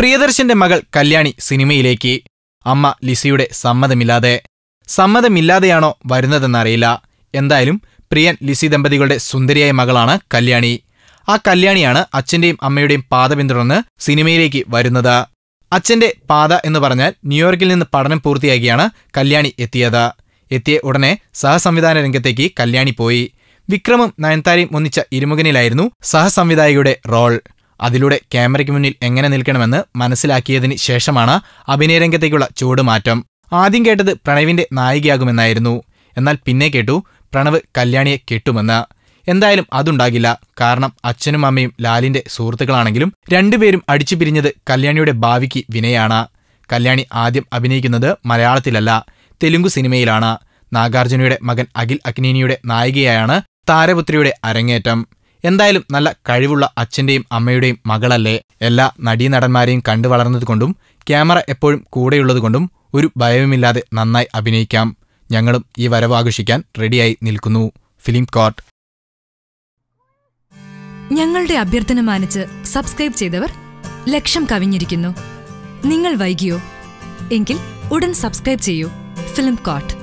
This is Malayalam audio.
പ്രിയദർശന്റെ മകൾ കല്യാണി സിനിമയിലേക്ക്. അമ്മ ലിസിയുടെ സമ്മതമില്ലാതെ. സമ്മതമില്ലാതെയാണോ വരുന്നതെന്നറിയില്ല. എന്തായാലും പ്രിയൻ ലിസി ദമ്പതികളുടെ സുന്ദരിയായ മകളാണ് കല്യാണി. ആ കല്യാണിയാണ് അച്ഛന്റെയും അമ്മയുടെയും പാത പിന്തുടർന്ന് സിനിമയിലേക്ക് വരുന്നത്. അച്ഛന്റെ പാത എന്ന് പറഞ്ഞാൽ ന്യൂയോർക്കിൽ നിന്ന് പഠനം പൂർത്തിയാക്കിയാണ് കല്യാണി എത്തിയത്. എത്തിയ ഉടനെ സഹസംവിധാന രംഗത്തേക്ക് കല്യാണി പോയി. വിക്രമും നയൻതാരയും ഒന്നിച്ച ഇരുമുഖനിലായിരുന്നു സഹസംവിധായകയുടെ റോൾ. അതിലൂടെ ക്യാമറയ്ക്ക് മുന്നിൽ എങ്ങനെ നിൽക്കണമെന്ന് മനസ്സിലാക്കിയതിന് ശേഷമാണ് അഭിനയരംഗത്തേക്കുള്ള ചുവടുമാറ്റം ആദ്യം കേട്ടത് പ്രണവിന്റെ നായികയാകുമെന്നായിരുന്നു. എന്നാൽ പിന്നെ കേട്ടു പ്രണവ് കല്യാണിയെ കെട്ടുമെന്ന്. എന്തായാലും അതുണ്ടാകില്ല. കാരണം അച്ഛനും അമ്മയും ലാലിന്റെ സുഹൃത്തുക്കളാണെങ്കിലും രണ്ടുപേരും അടിച്ചു പിരിഞ്ഞത് കല്യാണിയുടെ ഭാവിക്ക് വിനയാണ്. കല്യാണി ആദ്യം അഭിനയിക്കുന്നത് മലയാളത്തിലല്ല തെലുങ്ക് സിനിമയിലാണ്. നാഗാർജുനയുടെ മകൻ അഖിൽ അഗ്നീനിയുടെ നായികയായാണ് താരപുത്രിയുടെ അരങ്ങേറ്റം. എന്തായാലും നല്ല കഴിവുള്ള അച്ഛന്റെയും അമ്മയുടെയും മകളല്ലേ? എല്ലാ നടീനടന്മാരെയും കണ്ടു വളർന്നതുകൊണ്ടും ക്യാമറ എപ്പോഴും കൂടെയുള്ളതുകൊണ്ടും ഒരു ഭയവുമില്ലാതെ നന്നായി അഭിനയിക്കാം. ഞങ്ങളും ഈ വരവ് ആഘോഷിക്കാൻ റെഡിയായി നിൽക്കുന്നു. Film court. ഞങ്ങളുടെ അഭ്യർത്ഥന മാനിച്ച് സബ്സ്ക്രൈബ് ചെയ്തവർ ലക്ഷം കവിഞ്ഞിരിക്കുന്നു. നിങ്ങൾ വൈകിയോ? എങ്കിൽ ഉടൻ സബ്സ്ക്രൈബ് ചെയ്യൂ. Film coat